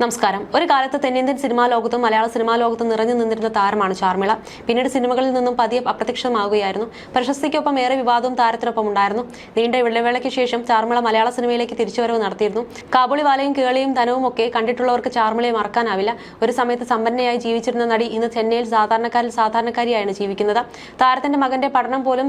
നമസ്കാരം. ഒരു കാലത്ത് തെന്നിന്ത്യൻ സിനിമാ ലോകത്തും മലയാള സിനിമാ ലോകത്തും നിറഞ്ഞു നിന്നിരുന്ന താരമാണ് ചാർമിള. പിന്നീട് സിനിമകളിൽ നിന്നും പതിയെ അപ്രത്യക്ഷമാവുകയായിരുന്നു. പ്രശസ്തിക്കൊപ്പം ഏറെ വിവാദവും താരത്തിനൊപ്പം ഉണ്ടായിരുന്നു. നീണ്ട ഇടവേളയ്ക്ക് ശേഷം ചാർമിള മലയാള സിനിമയിലേക്ക് തിരിച്ചുവരവ് നടത്തിയിരുന്നു. കാബുളിവാലയും കേളിയും ധനവും ഒക്കെ കണ്ടിട്ടുള്ളവർക്ക് ചാർമിളയെ മറക്കാനാവില്ല. ഒരു സമയത്ത് സമ്പന്നയായി ജീവിച്ചിരുന്ന നടി ഇന്ന് ചെന്നൈയിൽ സാധാരണക്കാരിൽ സാധാരണക്കാരിയാണ് ജീവിക്കുന്നത്. താരത്തിന്റെ മകന്റെ പഠനം പോലും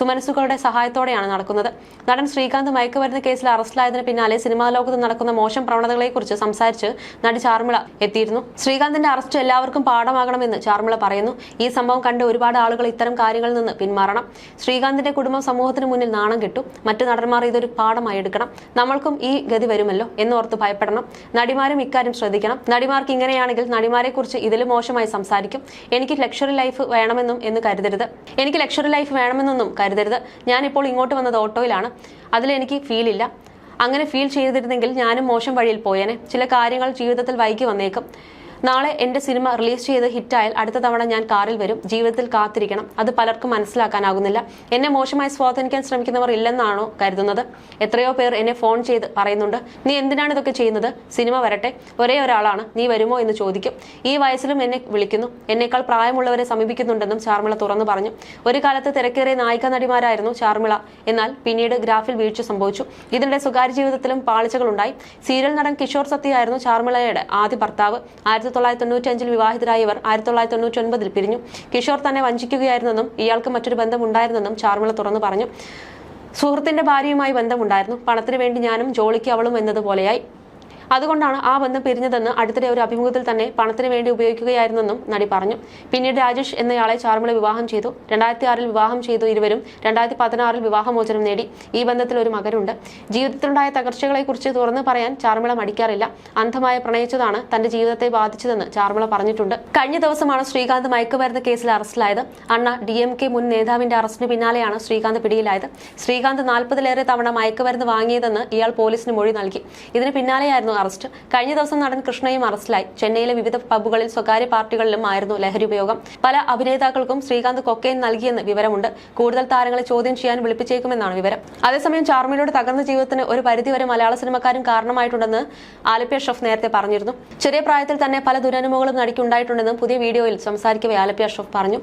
സുമനസുകളുടെ സഹായത്തോടെയാണ് നടക്കുന്നത്. നടൻ ശ്രീകാന്ത് മയക്കുമരുന്ന് കേസിൽ അറസ്റ്റിലായതിന് പിന്നാലെ സിനിമാ ലോകത്ത് നടക്കുന്ന മോശം പ്രവണതകളെക്കുറിച്ച് സംസാരിച്ച് നടി ചാർമിള എത്തിയിരുന്നു. ശ്രീകാന്തിന്റെ അറസ്റ്റ് എല്ലാവർക്കും പാഠമാകണമെന്ന് ചാർമിള പറയുന്നു. ഈ സംഭവം കണ്ട് ഒരുപാട് ആളുകൾ ഇത്തരം കാര്യങ്ങളിൽ നിന്ന് പിന്മാറണം. ശ്രീകാന്തിന്റെ കുടുംബം സമൂഹത്തിന് മുന്നിൽ നാണം കിട്ടും. മറ്റു നടന്മാർ ഇതൊരു പാഠമായി എടുക്കണം. നമ്മൾക്കും ഈ ഗതി വരുമല്ലോ എന്നോർത്ത് ഭയപ്പെടണം. നടിമാരും ഇക്കാര്യം ശ്രദ്ധിക്കണം. നടിമാർക്ക് ഇങ്ങനെയാണെങ്കിൽ നടിമാരെ കുറിച്ച് ഇതിലും മോശമായി സംസാരിക്കും. എനിക്ക് ലക്ഷറി ലൈഫ് വേണമെന്നും എന്ന് കരുതരുത്. എനിക്ക് ലക്ഷറി ലൈഫ് വേണമെന്നൊന്നും കരുതരുത്. ഞാനിപ്പോൾ ഇങ്ങോട്ട് വന്നത് ഓട്ടോയിലാണ്. അതിലെനിക്ക് ഫീലില്ല അങ്ങനെ ഫീൽ ചെയ്തിരുന്നെങ്കിൽ ഞാനും മോശം വഴിയിൽ പോയേനെ. ചില കാര്യങ്ങൾ ജീവിതത്തിൽ വൈകി വന്നേക്കും. നാളെ എന്റെ സിനിമ റിലീസ് ചെയ്ത് ഹിറ്റായാൽ അടുത്ത തവണ ഞാൻ കാറിൽ വരും. ജീവിതത്തിൽ കാത്തിരിക്കണം. അത് പലർക്കും മനസ്സിലാക്കാനാകുന്നില്ല. എന്നെ മോശമായി സ്വാധീനിക്കാൻ ശ്രമിക്കുന്നവർ ഇല്ലെന്നാണോ കരുതുന്നത്? എത്രയോ പേർ എന്നെ ഫോൺ ചെയ്ത് പറയുന്നുണ്ട്. നീ എന്തിനാണ് ഇതൊക്കെ ചെയ്യുന്നത്? സിനിമ വരട്ടെ. ഒരേ ഒരാളാണ്. നീ വരുമോ? എന്ന് ചോദിക്കും. ഈ വയസ്സിലും എന്നെ വിളിക്കുന്നു. എന്നേക്കാൾ പ്രായമുള്ളവരെ സമീപിക്കുന്നുണ്ടെന്നും ചാർമിള തുറന്നു പറഞ്ഞു. ഒരു കാലത്ത് തിരക്കേറിയ നായിക നടിമാരായിരുന്നു ചാർമിള എന്നാൽ പിന്നീട് ഗ്രാഫിൽ വീഴ്ച സംഭവിച്ചു. ഇതിനിടെ സ്വകാര്യ ജീവിതത്തിലും പാളിച്ചകളുണ്ടായി. സീരിയൽ നടൻ കിഷോർ സത്യയായിരുന്നു ചാർമിളയുടെ ആദ്യ ഭർത്താവ്. ആയിരത്തി തൊള്ളായിരത്തി തൊണ്ണൂറ്റി അഞ്ചിൽ വിവാഹിതരായവർ ആയിരത്തി തൊള്ളായിരത്തി തൊണ്ണൂറ്റി ഒൻപതിൽ പിരിഞ്ഞു. കിഷോർ തന്നെ വഞ്ചിക്കുകയായിരുന്നെന്നും ഇയാൾക്ക് മറ്റൊരു ബന്ധം ഉണ്ടായിരുന്നെന്നും ചാർമിള തുറന്നു പറഞ്ഞു. സുഹൃത്തിന്റെ ഭാര്യയുമായി ബന്ധമുണ്ടായിരുന്നു. പണത്തിനു വേണ്ടി ഞാനും ജോളിക്ക് അവളും എന്നതുപോലെയായി അതുകൊണ്ടാണ് ആ ബന്ധം പിരിഞ്ഞതെന്ന് അടുത്തിടെ ഒരു അഭിമുഖത്തിൽ തന്നെ പണത്തിന് വേണ്ടി ഉപയോഗിക്കുകയായിരുന്നെന്നും നടി പറഞ്ഞു. പിന്നീട് രാജേഷ് എന്നയാളെ ചാർമിള വിവാഹം ചെയ്തു. രണ്ടായിരത്തി ആറിൽ വിവാഹം ചെയ്തു ഇരുവരും. രണ്ടായിരത്തി പതിനാറിൽ വിവാഹമോചനം നേടി. ഈ ബന്ധത്തിൽ ഒരു മകനുണ്ട് ജീവിതത്തിലുണ്ടായ തകർച്ചകളെക്കുറിച്ച് തുറന്നു പറയാൻ ചാർമിള മടിക്കാറില്ല. അന്ധമായ പ്രണയിച്ചതാണ് തന്റെ ജീവിതത്തെ ബാധിച്ചതെന്ന് ചാർമിള പറഞ്ഞിട്ടുണ്ട്. കഴിഞ്ഞ ദിവസമാണ് ശ്രീകാന്ത് മയക്കുമരുന്ന് കേസിൽ അറസ്റ്റിലായത്. അണ്ണ ഡി എം കെ മുൻ നേതാവിന്റെ അറസ്റ്റിന് പിന്നാലെയാണ് ശ്രീകാന്ത് പിടിയിലായത്. ശ്രീകാന്ത് നാൽപ്പതിലേറെ തവണ മയക്കുമരുന്ന് വാങ്ങിയതെന്ന് ഇയാൾ പോലീസിന് മൊഴി നൽകി. ഇതിന് പിന്നാലെയായിരുന്നു അറസ്റ്റ്. കഴിഞ്ഞ ദിവസം നടൻ കൃഷ്ണയും അറസ്റ്റിലായി. ചെന്നൈയിലെ വിവിധ പബ്ബുകളിൽ സ്വകാര്യ പാർട്ടികളിലും ആയിരുന്നു ലഹരി ഉപയോഗം. പല അഭിനേതാക്കൾക്കും ശ്രീകാന്ത് കൊക്കൈൻ നൽകിയെന്ന് വിവരമുണ്ട്. കൂടുതൽ താരങ്ങളെ ചോദ്യം ചെയ്യാൻ വിളിപ്പിച്ചേക്കുമെന്നാണ് വിവരം. അതേസമയം ചാർമിയുടെ തകർന്ന ജീവിതത്തിന് ഒരു പരിധിവരെ മലയാള സിനിമക്കാരും കാരണമായിട്ടുണ്ടെന്ന് ആലപ്യ ഷെഫ് നേരത്തെ പറഞ്ഞിരുന്നു. ചെറിയ പ്രായത്തിൽ തന്നെ പല ദുരനുഭവങ്ങളും നടിക്കുണ്ടായിട്ടുണ്ടെന്നും പുതിയ വീഡിയോയിൽ സംസാരിക്കവേ ആലപ്യ ഷെഫ് പറഞ്ഞു.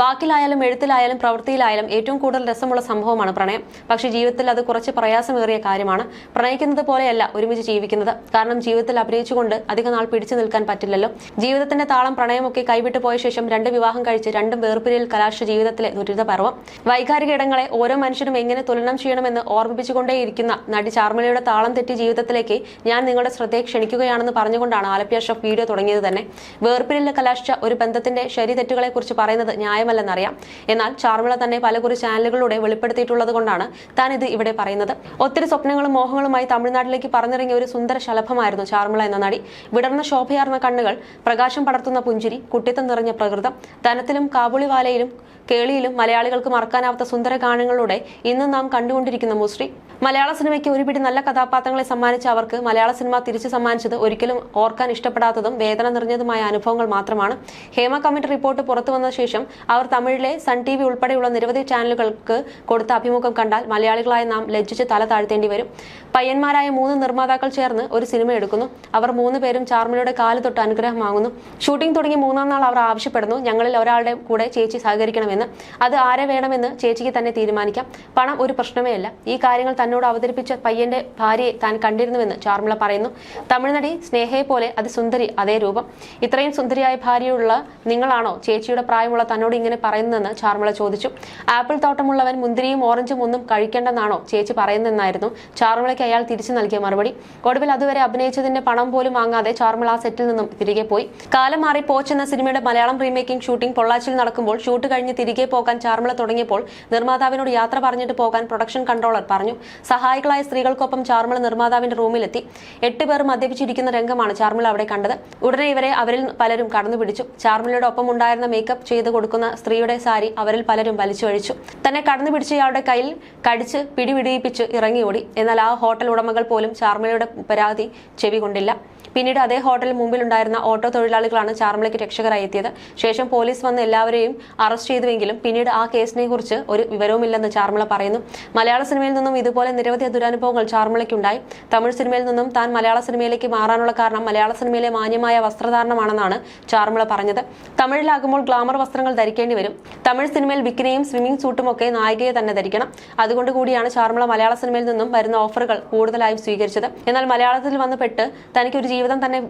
വാക്കിലായാലും എഴുത്തിലായാലും പ്രവൃത്തിയിലായാലും ഏറ്റവും കൂടുതൽ രസമുള്ള സംഭവമാണ് പ്രണയം. പക്ഷേ ജീവിതത്തിൽ അത് കുറച്ച് പ്രയാസമേറിയ കാര്യമാണ്. പ്രണയിക്കുന്നത് പോലെയല്ല ഒരുമിച്ച് ജീവിക്കുന്നത്. കാരണം ജീവിതത്തിൽ അഭിനയിച്ചുകൊണ്ട് അധിക നാൾ പിടിച്ചു നിൽക്കാൻ പറ്റില്ലല്ലോ. ജീവിതത്തിന്റെ താളം പ്രണയമൊക്കെ കൈവിട്ടു പോയ ശേഷം രണ്ട് വിവാഹം കഴിച്ച് രണ്ടും വേർപിരിയിൽ കലാശ ജീവിതത്തിലെ ദുരിത പർവം. വൈകാരിക ഇടങ്ങളെ ഓരോ മനുഷ്യനും എങ്ങനെ തുലനം ചെയ്യണമെന്ന് ഓർമ്മിപ്പിച്ചുകൊണ്ടേയിരിക്കുന്ന നടി ചാർമിളയുടെ താളം തെറ്റി ജീവിതത്തിലേക്ക് ഞാൻ നിങ്ങളുടെ ശ്രദ്ധയെ ക്ഷണിക്കുകയാണെന്ന് പറഞ്ഞുകൊണ്ടാണ് ആലപ്യ ഷഫ് വീഡിയോ തുടങ്ങിയത് തന്നെ. വേർപിരിയിൽ കലാശ ഒരു ബന്ധത്തിന്റെ ശരിതെറ്റുകളെ കുറിച്ച് പറയുന്നത് ന്യായമല്ലെന്നറിയാം എന്നാൽ ചാർമിള തന്നെ പല പലകുറി ചാനലുകളിലൂടെ വെളിപ്പെടുത്തിയിട്ടുള്ളത് കൊണ്ടാണ് താൻ ഇത് ഇവിടെ പറയുന്നത്. ഒത്തിരി സ്വപ്നങ്ങളും മോഹങ്ങളുമായി തമിഴ്നാട്ടിലേക്ക് പറഞ്ഞിറങ്ങിയ ഒരു സുന്ദര ശലഭമായിരുന്നു ചാർമിള എന്ന നടി. വിടർന്ന ശോഭയാർന്ന കണ്ണുകൾ പ്രകാശം പടർത്തുന്ന പുഞ്ചിരി കുട്ടിത്തം നിറഞ്ഞ പ്രകൃതം ധനത്തിലും കാബുളിവാലയിലും കേളിയിലും മലയാളികൾക്ക് മറക്കാനാവാത്ത സുന്ദര ഗാനങ്ങളിലൂടെ ഇന്ന് നാം കണ്ടുകൊണ്ടിരിക്കുന്ന മുശ്രീ മലയാള സിനിമയ്ക്ക് ഒരുപിടി നല്ല കഥാപാത്രങ്ങളെ സമ്മാനിച്ച അവർക്ക് മലയാള സിനിമ തിരിച്ചു സമ്മാനിച്ചത് ഒരിക്കലും ഓർക്കാൻ ഇഷ്ടപ്പെടാത്തതും വേദന നിറഞ്ഞതുമായ അനുഭവങ്ങൾ മാത്രമാണ്. ഹേമ കമ്മിറ്റി റിപ്പോർട്ട് പുറത്തു വന്ന ശേഷം അവർ തമിഴിലെ സൺ ടി വി ഉൾപ്പെടെയുള്ള നിരവധി ചാനലുകൾക്ക് കൊടുത്ത അഭിമുഖം കണ്ടാൽ മലയാളികളായ നാം ലജ്ജിച്ച് തല താഴ്ത്തേണ്ടി വരും. പയ്യന്മാരായ മൂന്ന് നിർമ്മാതാക്കൾ ചേർന്ന് ഒരു സിനിമ എടുക്കുന്നു. അവർ മൂന്ന് പേരും ചാർമിനിയുടെ കാൽ തൊട്ട് അനുഗ്രഹം വാങ്ങുന്നു. ഷൂട്ടിംഗ് തുടങ്ങി മൂന്നാം നാൾ അവർ ആവശ്യപ്പെടുന്നു. ഞങ്ങളിൽ ഒരാളുടെ കൂടെ ചേച്ചി സഹകരിക്കണമെന്ന്. അത് ആരെ വേണമെന്ന് ചേച്ചിക്ക് തന്നെ തീരുമാനിക്കാം. പണം ഒരു പ്രശ്നമേ അല്ല. ഈ കാര്യങ്ങൾ തന്നോട് അവതരിപ്പിച്ച പയ്യന്റെ ഭാര്യയെ താൻ കണ്ടിരുന്നുവെന്ന് ചാർമിള പറയുന്നു. തമിഴ്നടി സ്നേഹയെ പോലെ അതിസുന്ദരി അതേ രൂപം. ഇത്രയും സുന്ദരിയായ ഭാര്യയുള്ള നിങ്ങളാണോ ചേച്ചിയുടെ പ്രായമുള്ള തന്നോട് ഇങ്ങനെ പറയുന്നതെന്ന് ചാർമിള ചോദിച്ചു. ആപ്പിൾ തോട്ടമുള്ളവൻ മുന്തിരിയും ഓറഞ്ചും ഒന്നും കഴിക്കേണ്ടെന്നാണോ ചേച്ചി പറയുന്നതെന്നായിരുന്നു ചാർമിളയ്ക്ക് അയാൾ തിരിച്ചു നൽകിയ മറുപടി. ഒടുവിൽ അതുവരെ അഭിനയിച്ചതിന്റെ പണം പോലും വാങ്ങാതെ ചാർമിള സെറ്റിൽ നിന്നും തിരികെ പോയി. കാലം മാറി പോച്ച് എന്ന സിനിമയുടെ മലയാളം റീമേക്കിംഗ് ഷൂട്ടിംഗ് പൊള്ളാച്ചിൽ നടക്കുമ്പോൾ ഷൂട്ട് കഴിഞ്ഞ് തിരികെ പോകാൻ ചാർമിള തുടങ്ങിയപ്പോൾ നിർമ്മാതാവിനോട് യാത്ര പറഞ്ഞിട്ട് പോകാൻ പ്രൊഡക്ഷൻ കൺട്രോളർ പറഞ്ഞു. സഹായികളായ സ്ത്രീകൾക്കൊപ്പം ചാർമിള നിർമ്മാതാവിന്റെ റൂമിലെത്തി. എട്ട് പേർ മദ്യപിച്ചിരിക്കുന്ന രംഗമാണ് ചാർമിള അവിടെ കണ്ടത്. ഉടനെ ഇവരെ അവരിൽ പലരും കടന്നു പിടിച്ചു ചാർമിളയുടെ ഒപ്പം ഉണ്ടായിരുന്ന മേക്കപ്പ് ചെയ്ത് കൊടുക്കുന്ന സ്ത്രീയുടെ സാരി അവരിൽ പലരും വലിച്ചൊഴിച്ചു. തന്നെ കടന്നു പിടിച്ചയാളുടെ കയ്യിൽ കടിച്ച് പിടിപിടിയിപ്പിച്ച് ഇറങ്ങി ഓടി എന്നാൽ ആ ഹോട്ടൽ ഉടമകൾ പോലും ചാർമിളയുടെ പരാതി ചെവി കൊണ്ടില്ല പിന്നീട് അതേ ഹോട്ടലിൽ മുമ്പിലുണ്ടായിരുന്ന ഓട്ടോ തൊഴിലാളികളാണ് ചാർമലയ്ക്ക് രക്ഷകരായി എത്തിയത് ശേഷം പോലീസ് വന്ന് എല്ലാവരെയും അറസ്റ്റ് ചെയ്തുവെങ്കിലും പിന്നീട് ആ കേസിനെ കുറിച്ച് ഒരു വിവരവുമില്ലെന്ന് ചാർമിള പറയുന്നു. മലയാള സിനിമയിൽ നിന്നും ഇതുപോലെ നിരവധി ദുരനുഭവങ്ങൾ ചാർമിളയ്ക്കുണ്ടായി. തമിഴ് സിനിമയിൽ നിന്നും താൻ മലയാള സിനിമയിലേക്ക് മാറാനുള്ള കാരണം മലയാള സിനിമയിലെ മാന്യമായ വസ്ത്രധാരണമാണെന്നാണ് ചാർമിള പറഞ്ഞത്. തമിഴിലാകുമ്പോൾ ഗ്ലാമർ വസ്ത്രങ്ങൾ ധരിക്കേണ്ടി വരും. തമിഴ് സിനിമയിൽ ബിക്കിനിയും സ്വിമ്മിംഗ് സൂട്ടും ഒക്കെ നായികയെ തന്നെ ധരിക്കണം. അതുകൊണ്ട് കൂടിയാണ് ചാർമിള മലയാള സിനിമയിൽ നിന്നും വരുന്ന ഓഫറുകൾ കൂടുതലായും സ്വീകരിച്ചത്. എന്നാൽ മലയാളത്തിൽ വന്ന് പെട്ട് തനിക്കൊരു ജീവിതം തന്നെ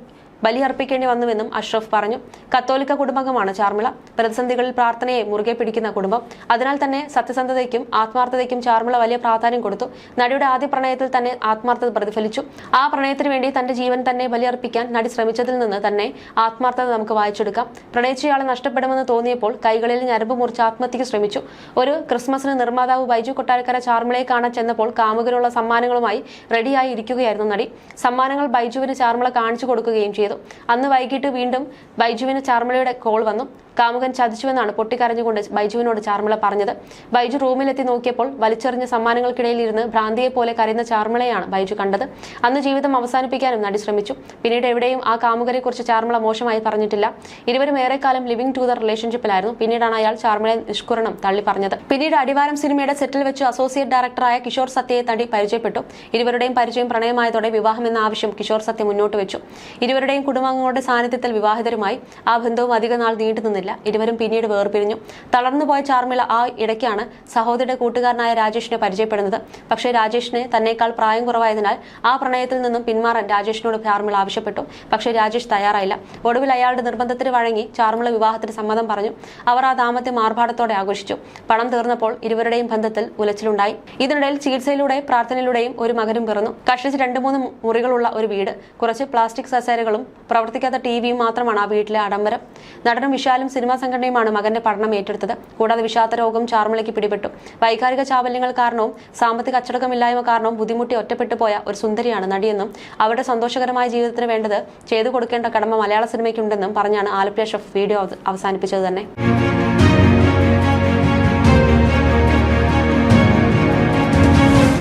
ബലിയർപ്പിക്കേണ്ടി വന്നുവെന്നും അഷ്റഫ് പറഞ്ഞു. കത്തോലിക്ക കുടുംബാംഗമാണ് ചാർമിള. പ്രതിസന്ധികളിൽ പ്രാർത്ഥനയെ മുറുകെ പിടിക്കുന്ന കുടുംബം. അതിനാൽ തന്നെ സത്യസന്ധതയ്ക്കും ആത്മാർത്ഥതയ്ക്കും ചാർമിള വലിയ പ്രാധാന്യം കൊടുത്തു. നടിയുടെ ആദ്യ പ്രണയത്തിൽ തന്നെ ആത്മാർത്ഥത പ്രതിഫലിച്ചു. ആ പ്രണയത്തിന് വേണ്ടി തന്റെ ജീവൻ തന്നെ ബലിയർപ്പിക്കാൻ നടി ശ്രമിച്ചതിൽ നിന്ന് തന്നെ ആത്മാർത്ഥത നമുക്ക് വായിച്ചെടുക്കാം. പ്രണയിച്ചയാളെ നഷ്ടപ്പെടുമെന്ന് തോന്നിയപ്പോൾ കൈകളിൽ ഞരമ്പ് മുറിച്ച് ആത്മഹത്യക്ക് ശ്രമിച്ചു. ഒരു ക്രിസ്മസിന് നിർമ്മാതാവ് ബൈജു കൊട്ടാരക്കര ചാർമിളയെ കാണാൻ ചെന്നപ്പോൾ കാമുകരുള്ള സമ്മാനങ്ങളുമായി റെഡിയായി ഇരിക്കുകയായിരുന്നു നടി. സമ്മാനങ്ങൾ ബൈജുവിന് ചാർമിള കാണിച്ചു കൊടുക്കുകയും ചെയ്തു. അന്ന് വൈകിട്ട് വീണ്ടും ബൈജുവിന് ചാർമിളയുടെ കോൾ വന്നു. കാമുകൻ ചതിച്ചുവെന്നാണ് പൊട്ടിക്കരഞ്ഞുകൊണ്ട് ബൈജുവിനോട് ചാർമിള പറഞ്ഞത്. ബൈജു റൂമിലെത്തി നോക്കിയപ്പോൾ വലിച്ചെറിഞ്ഞ സമ്മാനങ്ങൾക്കിടയിൽ ഇരുന്ന് ഭ്രാന്തിയെ പോലെ കരയുന്ന ചാർമിളയാണ് ബൈജു കണ്ടത്. അന്ന് ജീവിതം അവസാനിപ്പിക്കാനും നടി ശ്രമിച്ചു. പിന്നീട് എവിടെയും ആ കാമുകരെ കുറിച്ച് ചാർമിള മോശമായി പറഞ്ഞിട്ടില്ല. ഇരുവരും ഏറെക്കാലം ലിവിംഗ് ടു ദ റിലേഷൻഷിപ്പിലായിരുന്നു. പിന്നീടാണ് അയാൾ ചാർമിളയെ നിഷ്കുരണം തള്ളി പറഞ്ഞത്. പിന്നീട് അടിവാരം സിനിമയുടെ സെറ്റിൽ വെച്ച് അസോസിയേറ്റ് ഡയറക്ടറായ കിഷോർ സത്യയെ തടി പരിചയപ്പെട്ടു. ഇരുവരുടെയും പരിചയം പ്രണയമായതോടെ വിവാഹം എന്ന ആവശ്യം കിഷോർ സത്യ മുന്നോട്ട് വെച്ചു. ഇരുവരുടെയും കുടുംബാംഗങ്ങളുടെ സാന്നിധ്യത്തിൽ വിവാഹിതരുമായി ആ ബന്ധവും അധികനാൾ നീണ്ടു നിന്നില്ല ഇരുവരും പിന്നീട് വേർപിരിഞ്ഞു. തളർന്നുപോയ ചാർമിള ആ ഇടയ്ക്കാണ് സഹോദരിയുടെ കൂട്ടുകാരനായ രാജേഷിനെ പരിചയപ്പെടുന്നത്. പക്ഷേ രാജേഷിന് തന്നേക്കാൾ പ്രായം കുറവായതിനാൽ ആ പ്രണയത്തിൽ നിന്നും പിന്മാറാൻ രാജേഷിനോട് ചാർമിള ആവശ്യപ്പെട്ടു. പക്ഷേ രാജേഷ് തയ്യാറായില്ല. ഒടുവിൽ അയാളുടെ നിർബന്ധത്തിന് വഴങ്ങി ചാർമിള വിവാഹത്തിന് സമ്മതം പറഞ്ഞു. അവർ ആ ദാമ്പത്യം ആർഭാടത്തോടെ ആഘോഷിച്ചു. പണം തീർന്നപ്പോൾ ഇരുവരുടെയും ബന്ധത്തിൽ ഉലച്ചിലുണ്ടായി. ഇതിനിടയിൽ ചികിത്സയിലൂടെ പ്രാർത്ഥനയിലൂടെയും ഒരു മകനും പിറന്നു. കഷ്ടിച്ച് രണ്ട് മൂന്ന് മുറികളുള്ള ഒരു വീട്. കുറച്ച് പ്ലാസ്റ്റിക് സസേരകളും പ്രവർത്തിക്കാത്ത ടി വിയും മാത്രമാണ് ആ വീട്ടിലെ ആഡംബരം. നടനും വിശാലും സിനിമാ സംഘടനയുമാണ് മകന്റെ പഠനം ഏറ്റെടുത്തത്. കൂടാതെ വിഷാദ രോഗം ചാർമിളയ്ക്ക് പിടിപെട്ടു. വൈകാരിക ചാബല്യങ്ങൾ കാരണവും സാമ്പത്തിക അച്ചടക്കമില്ലായ്മ കാരണവും ബുദ്ധിമുട്ടി ഒറ്റപ്പെട്ടു പോയ ഒരു സുന്ദരിയാണ് നടിയെന്നും അവരുടെ സന്തോഷകരമായ ജീവിതത്തിന് വേണ്ടത് ചെയ്തു കൊടുക്കേണ്ട കടമ മലയാള സിനിമയ്ക്കുണ്ടെന്നും പറഞ്ഞാണ് ആലപ്പുഴ ഷെഫ് വീഡിയോ അവസാനിപ്പിച്ചത് തന്നെ.